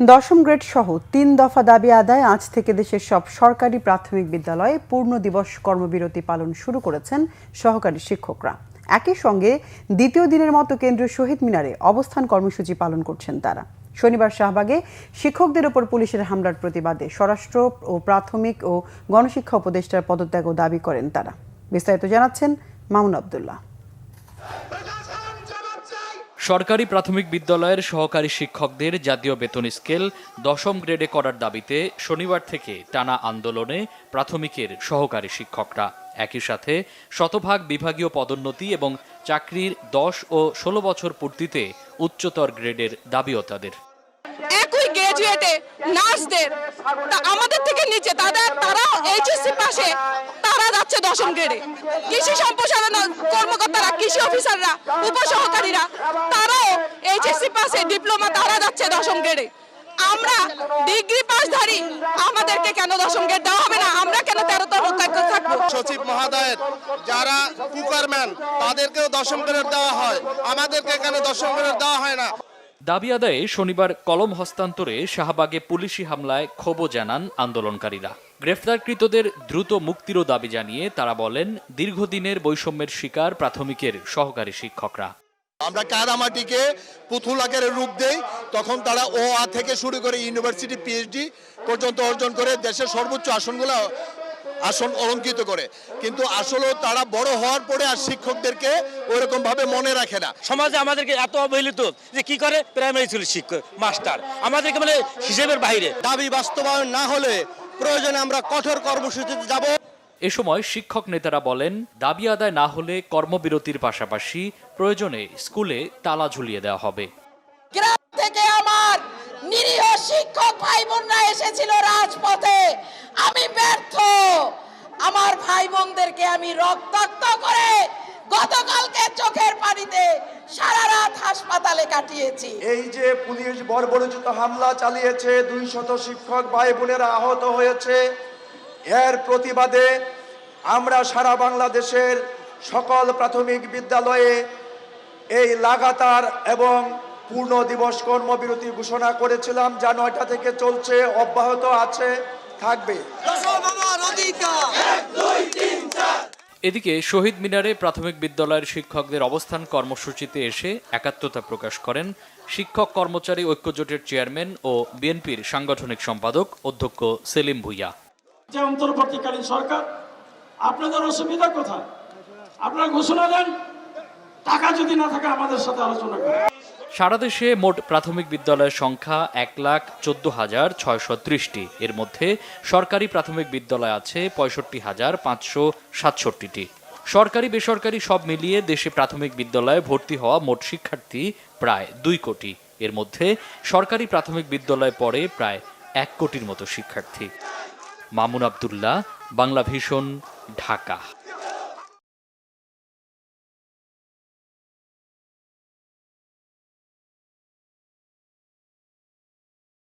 দশম গ্রেড সহ তিন দফা দাবি আদায় আজ থেকে দেশের সব সরকারি প্রাথমিক বিদ্যালয়ে পূর্ণ দিবস কর্মবিরতি পালন শুরু করেছেন সহকারী শিক্ষকরা। একই সঙ্গে দ্বিতীয় দিনের মতো কেন্দ্রীয় শহীদ মিনারে অবস্থান কর্মসূচি পালন করছেন তারা। শনিবার শাহবাগে শিক্ষকদের ওপর পুলিশের হামলার প্রতিবাদে স্বরাষ্ট্র ও প্রাথমিক ও গণশিক্ষা উপদেষ্টার পদত্যাগও দাবি করেন তারা। বিস্তারিত জানাচ্ছেন মামুন আবদুল্লাহ। সরকারি প্রাথমিক বিদ্যালয়ের সহকারী শিক্ষকদের জাতীয় বেতন স্কেল দশম গ্রেডে করার দাবিতে শনিবার থেকে টানা আন্দোলনে প্রাথমিকের সহকারী শিক্ষকরা। একই সাথে শতভাগ বিভাগীয় পদোন্নতি এবং চাকরির দশ ও ষোলো বছর পূর্তিতে উচ্চতর গ্রেডের দাবিও তাদের। একই গ্রাজুয়েটে নার্সদের আমাদের থেকে নিচে, তাদের তারা এইচএসসি পাশে, তারা যাচ্ছে দশম গ্রেডে কৃষি সম্প্রসারণ কর্মকর্তারা, কৃষি অফিসাররা, উপসহকারীরা, তারাও এইচএসসি পাশে ডিপ্লোমা তারা যাচ্ছে দশম গ্রেডে আমরা ডিগ্রি পাশধারী আমাদেরকে কেন দশম গ্রেড দেওয়া হবে না? আমরা কেন তেরো তম থাকব? সচিব মহাদয়ের যারা কুকারম্যান, তাদেরকেও দশম গ্রেড দেওয়া হয়। আমাদেরকে কেন দশম গ্রেড দেওয়া হয় না? দাবি আদায়ে শনিবার কলম হস্তান্তরে শাহবাগে পুলিশি হামলায় ক্ষোভও জানান আন্দোলনকারীরা। গ্রেফতারকৃতদের দ্রুত মুক্তিরও দাবি জানিয়ে তারা বলেন, দীর্ঘদিনের বৈষম্যের শিকার প্রাথমিকের সহকারী শিক্ষকরা। আমরা কাদামাটিকে পুতুল আকারে রূপ দেই, তখন তারা ও আ থেকে শুরু করে ইউনিভার্সিটি পিএইচডি পর্যন্ত অর্জন করে দেশের সর্বোচ্চ আসনগুলো আসন অলঙ্কিত করে। কিন্তু আসলে তারা বড় হওয়ার পরে আর শিক্ষকদেরকে ওইরকম ভাবে মনে রাখে না। সমাজে আমাদেরকে এত অবহেলিত যে কি করে? প্রাইমারি স্কুলের শিক্ষক মাস্টার আমাদেরকে মানে হিসেবের বাইরে। দাবি বাস্তবায়ন না হলে প্রয়োজনে আমরা কঠোর কর্মসূচিতে যাব। এ সময় শিক্ষক নেতারা বলেন দাবি আদায় না হলে কর্মবিরতির পাশাপাশি প্রয়োজনে স্কুলে তালা ঝুলিয়ে দেওয়া হবে। গ্রাম থেকে আমার নিরীহ শিক্ষক ভাই বোনরা এসেছিল রাজপথে। আমি ব্যর্থ। ভাই বোনদেরকে আমি রক্তাক্ত করে গতকালকে চোখের পানিতে সারা রাত হাসপাতালে কাটিয়েছি। এই যে পুলিশ বর্বরোচিত হামলা চালিয়েছে দুই শত শিক্ষক ভাই বোনেরা আহত হয়েছে, এর প্রতিবাদে আমরা সারা বাংলাদেশের সকল প্রাথমিক বিদ্যালয়ে এই লাগাতার এবং পূর্ণ দিবস কর্মবিরতি ঘোষণা করেছিলাম, যা নয়টা থেকে চলছে, অব্যাহত আছে। থাকবে। এদিকে শহীদ মিনারে প্রাথমিক বিদ্যালয়ের শিক্ষকদের অবস্থান কর্মসূচিতে এসে একাত্মতা প্রকাশ করেন শিক্ষক কর্মচারী ঐক্যজোটের চেয়ারম্যান ও বিএনপির সাংগঠনিক সম্পাদক অধ্যক্ষ সেলিম ভুইয়া। যে অন্তর্বর্তীকালীন সরকার আপনাদের অসুবিধা কোথায়? আপনারা ঘোষণা দেন টাকা যদি না থাকে আমাদের সাথে আলোচনা করেন। সারা দেশে মোট প্রাথমিক বিদ্যালয়ের সংখ্যা এক লাখ চোদ্দ হাজার ছয়শো ত্রিশটি। এর মধ্যে সরকারি প্রাথমিক বিদ্যালয় আছে পঁয়ষট্টি হাজার পাঁচশো সাতষট্টিটি। সরকারি, বেসরকারি সব মিলিয়ে দেশে প্রাথমিক বিদ্যালয়ে ভর্তি হওয়া মোট শিক্ষার্থী প্রায় দুই কোটি। এর মধ্যে সরকারি প্রাথমিক বিদ্যালয়ে পড়ে প্রায় এক কোটির মতো শিক্ষার্থী। মামুন আবদুল্লাহ, বাংলা ভীষণ ঢাকা।